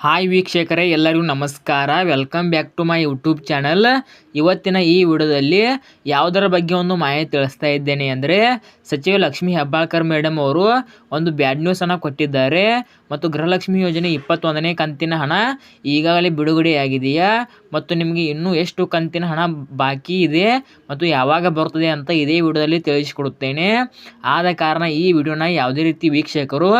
Hi ವೀಕ್ಷಕರೇ, ಎಲ್ಲರಿಗೂ ನಮಸ್ಕಾರ. Welcome back to my YouTube channel ಇವತ್ತಿನ ಈ ವಿಡಿಯೋದಲ್ಲಿ ಯಾವುದರ ಬಗ್ಗೆ ಒಂದು ಮಾಹಿತಿ ತಿಳಿಸ್ತಾ ಇದ್ದೇನೆ ಅಂದರೆ, ಸಚಿವ ಲಕ್ಷ್ಮೀ ಹೆಬ್ಬಾಳ್ಕರ್ ಮೇಡಮ್ ಅವರು ಒಂದು ಬ್ಯಾಡ್ ನ್ಯೂಸನ್ನು ಕೊಟ್ಟಿದ್ದಾರೆ. ಮತ್ತು ಗೃಹಲಕ್ಷ್ಮಿ ಯೋಜನೆ ಇಪ್ಪತ್ತೊಂದನೇ ಕಂತಿನ ಹಣ ಈಗಾಗಲೇ ಬಿಡುಗಡೆಯಾಗಿದೆಯಾ? ಮತ್ತು ನಿಮಗೆ ಇನ್ನೂ ಎಷ್ಟು ಕಂತಿನ ಹಣ ಬಾಕಿ ಇದೆ? ಮತ್ತು ಯಾವಾಗ ಬರ್ತದೆ ಅಂತ ಇದೇ ವಿಡಿಯೋದಲ್ಲಿ ತಿಳಿಸಿಕೊಡುತ್ತೇನೆ. ಆದ ಕಾರಣ ಈ ವಿಡಿಯೋನ ಯಾವುದೇ ರೀತಿ ವೀಕ್ಷಕರು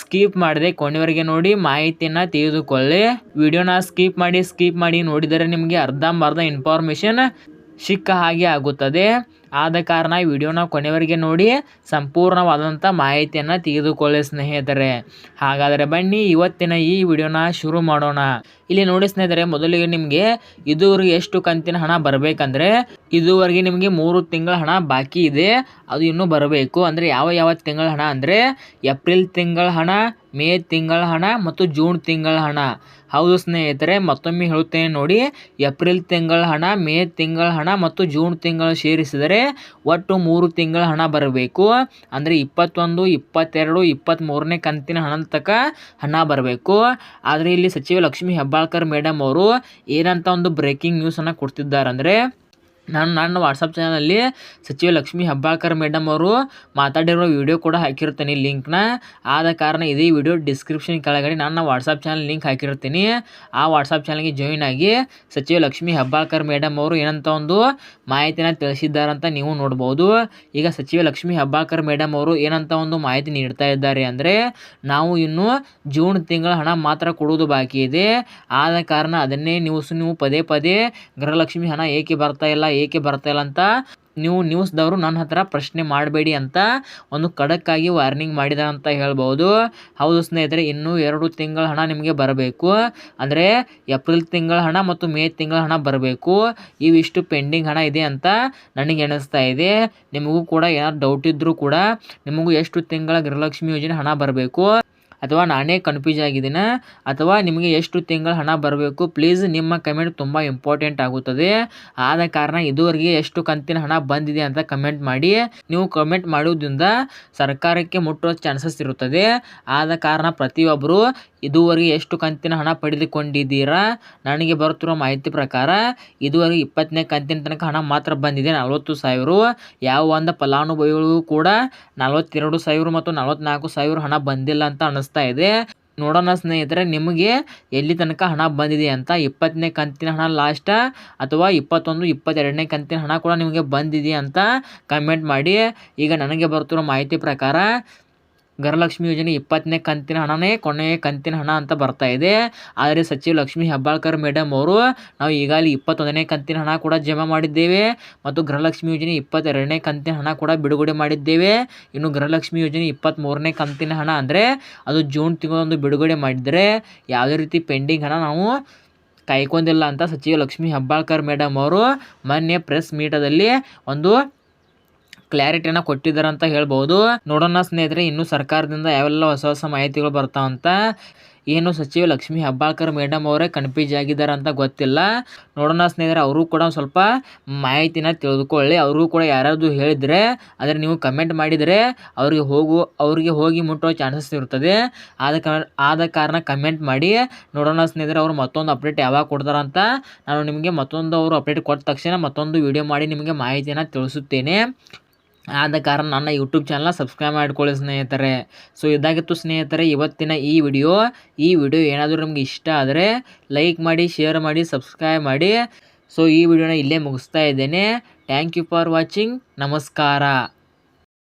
ಸ್ಕಿಪ್ ಮಾಡದೆ ಕೊನೆವರೆಗೆ ನೋಡಿ ಮಾಹಿತಿಯನ್ನು ತಿಳಿದುಕೊಳ್ಳಿ ವಿಡಿಯೋನ ಸ್ಕಿಪ್ ಮಾಡಿ ಸ್ಕಿಪ್ ಮಾಡಿ ನೋಡಿದರೆ ನಿಮಗೆ ಅರ್ಧಂಬರ್ಧ ಇನ್ಫಾರ್ಮೇಷನ್ ಸಿಕ್ಕ ಹಾಗೆ ಆಗುತ್ತದೆ. ಆದ ಕಾರಣ ವಿಡಿಯೋನ ಕೊನೆವರೆಗೆ ನೋಡಿ ಸಂಪೂರ್ಣವಾದಂಥ ಮಾಹಿತಿಯನ್ನು ತೆಗೆದುಕೊಳ್ಳಿ ಸ್ನೇಹಿತರೆ. ಹಾಗಾದರೆ ಬನ್ನಿ ಇವತ್ತಿನ ಈ ವಿಡಿಯೋನ ಶುರು ಮಾಡೋಣ. ಇಲ್ಲಿ ನೋಡಿ ಸ್ನೇಹಿತರೆ, ಮೊದಲಿಗೆ ನಿಮಗೆ ಇದುವರೆಗೆ ಎಷ್ಟು ಕಂತಿನ ಹಣ ಬರಬೇಕಂದ್ರೆ ಇದುವರೆಗೆ ನಿಮಗೆ ಮೂರು ತಿಂಗಳ ಹಣ ಬಾಕಿ ಇದೆ. ಅದು ಇನ್ನೂ ಬರಬೇಕು. ಅಂದರೆ ಯಾವ ಯಾವ ತಿಂಗಳ ಹಣ ಅಂದರೆ ಏಪ್ರಿಲ್ ತಿಂಗಳ ಹಣ, ಮೇ ತಿಂಗಳ ಹಣ ಮತ್ತು ಜೂನ್ ತಿಂಗಳ ಹಣ. ಹೌದು ಸ್ನೇಹಿತರೆ, ಮತ್ತೊಮ್ಮೆ ಹೇಳುತ್ತೇನೆ ನೋಡಿ, ಏಪ್ರಿಲ್ ತಿಂಗಳ ಹಣ, ಮೇ ತಿಂಗಳ ಹಣ ಮತ್ತು ಜೂನ್ ತಿಂಗಳು ಸೇರಿಸಿದರೆ ಒಟ್ಟು ಮೂರು ತಿಂಗಳ ಹಣ ಬರಬೇಕು. ಅಂದರೆ ಇಪ್ಪತ್ತೊಂದು, ಇಪ್ಪತ್ತೆರಡು ಇಪ್ಪತ್ತ್ಮೂರನೇ ಕಂತಿನ ಹಣದ ತಕ ಹಣ ಬರಬೇಕು. ಆದರೆ ಇಲ್ಲಿ ಸಚಿವ ಲಕ್ಷ್ಮೀ ಹೆಬ್ಬಾಳ್ಕರ್ ಮೇಡಮ್ ಅವರು ಏನಂತ ಒಂದು ಬ್ರೇಕಿಂಗ್ ನ್ಯೂಸನ್ನು ಕೊಡ್ತಿದ್ದಾರೆ ಅಂದರೆ ನಾನು ನನ್ನ ವಾಟ್ಸಪ್ ಚಾನಲಲ್ಲಿ ಸಚಿವ ಲಕ್ಷ್ಮೀ ಹೆಬ್ಬಾಳ್ಕರ್ ಮೇಡಮ್ ಅವರು ಮಾತಾಡಿರೋ ವಿಡಿಯೋ ಕೂಡ ಹಾಕಿರ್ತೀನಿ ಲಿಂಕ್ನ ಆದ ಕಾರಣ ಇದೇ ವಿಡಿಯೋ ಡಿಸ್ಕ್ರಿಪ್ಷನ್ ಕೆಳಗಡೆ ನನ್ನ ವಾಟ್ಸಪ್ ಚಾನಲ್ ಲಿಂಕ್ ಹಾಕಿರ್ತೀನಿ. ಆ ವಾಟ್ಸಪ್ ಚಾನಲ್ಗೆ ಜಾಯಿನ್ ಆಗಿ ಸಚಿವ ಲಕ್ಷ್ಮೀ ಹೆಬ್ಬಾಳ್ಕರ್ ಮೇಡಮ್ ಅವರು ಏನಂತ ಒಂದು ಮಾಹಿತಿನ ತಿಳಿಸಿದ್ದಾರಂತ ನೀವು ನೋಡ್ಬೋದು. ಈಗ ಸಚಿವ ಲಕ್ಷ್ಮೀ ಹೆಬ್ಬಾಳ್ಕರ್ ಮೇಡಮ್ ಅವರು ಏನಂತ ಒಂದು ಮಾಹಿತಿ ನೀಡ್ತಾ ಇದ್ದಾರೆ ಅಂದರೆ ನಾವು ಇನ್ನು ಜೂನ್ ತಿಂಗಳ ಹಣ ಮಾತ್ರ ಕೊಡುವುದು ಬಾಕಿ ಇದೆ. ಆದ ಕಾರಣ ಅದನ್ನೇ ನ್ಯೂಸ್ ನೀವು ಪದೇ ಪದೇ ಗೃಹಲಕ್ಷ್ಮಿ ಹಣ ಏಕೆ ಬರ್ತಾ ಇಲ್ಲ ಏಕೆ ಬರ್ತಾ ಇಲ್ಲ ಅಂತ ನೀವು ನ್ಯೂಸ್ದವರು ನನ್ನ ಹತ್ರ ಪ್ರಶ್ನೆ ಮಾಡಬೇಡಿ ಅಂತ ಒಂದು ಖಡಕ್ಕಾಗಿ ವಾರ್ನಿಂಗ್ ಮಾಡಿದ ಅಂತ ಹೇಳ್ಬೋದು. ಹೌದು ಸ್ನೇಹಿತರೆ, ಇನ್ನೂ ಎರಡು ತಿಂಗಳ ಹಣ ನಿಮಗೆ ಬರಬೇಕು. ಅಂದರೆ ಏಪ್ರಿಲ್ ತಿಂಗಳ ಹಣ ಮತ್ತು ಮೇ ತಿಂಗಳ ಹಣ ಬರಬೇಕು. ಇವಿಷ್ಟು ಪೆಂಡಿಂಗ್ ಹಣ ಇದೆ ಅಂತ ನನಗೆ ಎಣಿಸ್ತಾ ಇದೆ. ನಿಮಗೂ ಕೂಡ ಏನಾದ್ರು ಡೌಟ್ ಇದ್ದರೂ ಕೂಡ ನಿಮಗೂ ಎಷ್ಟು ತಿಂಗಳ ಗೃಹಲಕ್ಷ್ಮಿ ಯೋಜನೆ ಹಣ ಬರಬೇಕು. ಅಥವಾ ನಾನೇ ಕನ್ಫ್ಯೂಸ್ ಆಗಿದ್ದೀನ? ಅಥವಾ ನಿಮಗೆ ಎಷ್ಟು ತಿಂಗಳು ಹಣ ಬರಬೇಕು? ಪ್ಲೀಸ್ ನಿಮ್ಮ ಕಮೆಂಟ್ ತುಂಬ ಇಂಪಾರ್ಟೆಂಟ್ ಆಗುತ್ತದೆ. ಆದ ಕಾರಣ ಇದುವರೆಗೆ ಎಷ್ಟು ಕಂತಿನ ಹಣ ಬಂದಿದೆ ಅಂತ ಕಮೆಂಟ್ ಮಾಡಿ. ನೀವು ಕಮೆಂಟ್ ಮಾಡೋದ್ರಿಂದ ಸರ್ಕಾರಕ್ಕೆ ಮುಟ್ಟುವ ಚಾನ್ಸಸ್ ಇರುತ್ತದೆ. ಆದ ಕಾರಣ ಪ್ರತಿಯೊಬ್ಬರು ಇದುವರೆಗೆ ಎಷ್ಟು ಕಂತಿನ ಹಣ ಪಡೆದುಕೊಂಡಿದ್ದೀರಾ? ನನಗೆ ಬರುತ್ತಿರುವ ಮಾಹಿತಿ ಪ್ರಕಾರ, ಇದುವರೆಗೆ ಇಪ್ಪತ್ತನೇ ಕಂತಿನ ತನಕ ಹಣ ಮಾತ್ರ ಬಂದಿದೆ, ನಲವತ್ತು ಸಾವಿರ. ಯಾವ ಒಂದು ಫಲಾನುಭವಿಗಳಿಗೂ ಕೂಡ ನಲವತ್ತೆರಡು ಸಾವಿರ ಮತ್ತು ನಲವತ್ತ್ನಾಲ್ಕು ಸಾವಿರ ಹಣ ಬಂದಿಲ್ಲ ಅಂತ ಅನ್ನಿಸ್ತಾ ಇದೆ. ನೋಡೋಣ ಸ್ನೇಹಿತರೆ, ನಿಮಗೆ ಎಲ್ಲಿ ತನಕ ಹಣ ಬಂದಿದೆ ಅಂತ? ಇಪ್ಪತ್ತನೇ ಕಂತಿನ ಹಣ ಲಾಸ್ಟ ಅಥವಾ ಇಪ್ಪತ್ತೊಂದು, ಇಪ್ಪತ್ತೆರಡನೇ ಕಂತಿನ ಹಣ ಕೂಡ ನಿಮಗೆ ಬಂದಿದೆ ಅಂತ ಕಮೆಂಟ್ ಮಾಡಿ. ಈಗ ನನಗೆ ಬರ್ತಿರೋ ಮಾಹಿತಿ ಪ್ರಕಾರ ಗೃಹಲಕ್ಷ್ಮಿ ಯೋಜನೆ ಇಪ್ಪತ್ತನೇ ಕಂತಿನ ಹಣನೇ ಕೊನೆಯ ಕಂತಿನ ಹಣ ಅಂತ ಬರ್ತಾ ಇದೆ. ಆದರೆ ಸಚಿವ ಲಕ್ಷ್ಮೀ ಹೆಬ್ಬಾಳ್ಕರ್ ಮೇಡಮ್ ಅವರು ನಾವು ಈಗಾಗಲೇ ಇಪ್ಪತ್ತೊಂದನೇ ಕಂತಿನ ಹಣ ಕೂಡ ಜಮಾ ಮಾಡಿದ್ದೇವೆ ಮತ್ತು ಗೃಹಲಕ್ಷ್ಮಿ ಯೋಜನೆ ಇಪ್ಪತ್ತೆರಡನೇ ಕಂತಿನ ಹಣ ಕೂಡ ಬಿಡುಗಡೆ ಮಾಡಿದ್ದೇವೆ. ಇನ್ನು ಗೃಹಲಕ್ಷ್ಮಿ ಯೋಜನೆ ಇಪ್ಪತ್ತ್ಮೂರನೇ ಕಂತಿನ ಹಣ ಅಂದರೆ ಅದು ಜೂನ್ ತಿಂಗಳೊಂದು ಬಿಡುಗಡೆ ಮಾಡಿದರೆ ಯಾವುದೇ ರೀತಿ ಪೆಂಡಿಂಗ್ ಹಣ ನಾವು ಕಾಯ್ಕೊಂಡಿಲ್ಲ ಅಂತ ಸಚಿವ ಲಕ್ಷ್ಮೀ ಹೆಬ್ಬಾಳ್ಕರ್ ಮೇಡಮ್ ಅವರು ಮೊನ್ನೆ ಪ್ರೆಸ್ ಮೀಟದಲ್ಲಿ ಒಂದು ಕ್ಲಾರಿಟಿಯನ್ನು ಕೊಟ್ಟಿದ್ದಾರೆ ಅಂತ ಹೇಳ್ಬೋದು. ನೋಡೋಣ ಸ್ನೇಹಿತರೆ, ಇನ್ನು ಸರ್ಕಾರದಿಂದ ಯಾವೆಲ್ಲ ಹೊಸ ಹೊಸ ಮಾಹಿತಿಗಳು ಬರ್ತಾವಂತ ಏನು ಸಚಿವ ಲಕ್ಷ್ಮೀ ಹೆಬ್ಬಾಳ್ಕರ್ ಮೇಡಮ್ ಅವರೇ ಕನ್ಫ್ಯೂಸ್ ಆಗಿದ್ದಾರೆ ಅಂತ ಗೊತ್ತಿಲ್ಲ. ನೋಡೋಣ ಸ್ನೇಹಿತರೆ, ಅವರು ಕೂಡ ಸ್ವಲ್ಪ ಮಾಹಿತಿನ ತಿಳಿದುಕೊಳ್ಳಿ ಅವರು ಕೂಡ ಯಾರಾದರೂ ಹೇಳಿದರೆ, ಆದರೆ ನೀವು ಕಮೆಂಟ್ ಮಾಡಿದರೆ ಅವರಿಗೆ ಹೋಗು, ಅವರಿಗೆ ಹೋಗಿ ಮುಟ್ಟೋ ಚಾನ್ಸಸ್ ಇರ್ತದೆ. ಆದ ಕಾರಣ ಆದ ಕಾರಣ ಕಮೆಂಟ್ ಮಾಡಿ. ನೋಡೋಣ ಸ್ನೇಹಿತರೆ, ಅವರು ಮತ್ತೊಂದು ಅಪ್ಡೇಟ್ ಯಾವಾಗ ಕೊಡ್ತಾರಂತ ನಾನು ನಿಮಗೆ ಮತ್ತೊಂದು ಅವರು ಅಪ್ಡೇಟ್ ಕೊಟ್ಟ ತಕ್ಷಣ ಮತ್ತೊಂದು ವಿಡಿಯೋ ಮಾಡಿ ನಿಮಗೆ ಮಾಹಿತಿಯನ್ನು ತಿಳಿಸುತ್ತೇನೆ. ಆದ ಕಾರಣ ನನ್ನ ಯೂಟ್ಯೂಬ್ ಚಾನಲ್ನ ಸಬ್ಸ್ಕ್ರೈಬ್ ಮಾಡಿಕೊಳ್ಳಿ ಸ್ನೇಹಿತರೆ. ಸೊ ಇದಾಗಿತ್ತು ಸ್ನೇಹಿತರೆ, ಇವತ್ತಿನ ಈ ವಿಡಿಯೋ ಈ ವಿಡಿಯೋ ಏನಾದರೂ ನಿಮ್ಗೆ ಇಷ್ಟ ಆದರೆ ಲೈಕ್ ಮಾಡಿ ಶೇರ್ ಮಾಡಿ ಸಬ್ಸ್ಕ್ರೈಬ್ ಮಾಡಿ. ಸೊ ಈ ವಿಡಿಯೋನ ಇಲ್ಲೇ ಮುಗಿಸ್ತಾ ಇದ್ದೇನೆ. ಥ್ಯಾಂಕ್ ಯು ಫಾರ್ ವಾಚಿಂಗ್ ನಮಸ್ಕಾರ.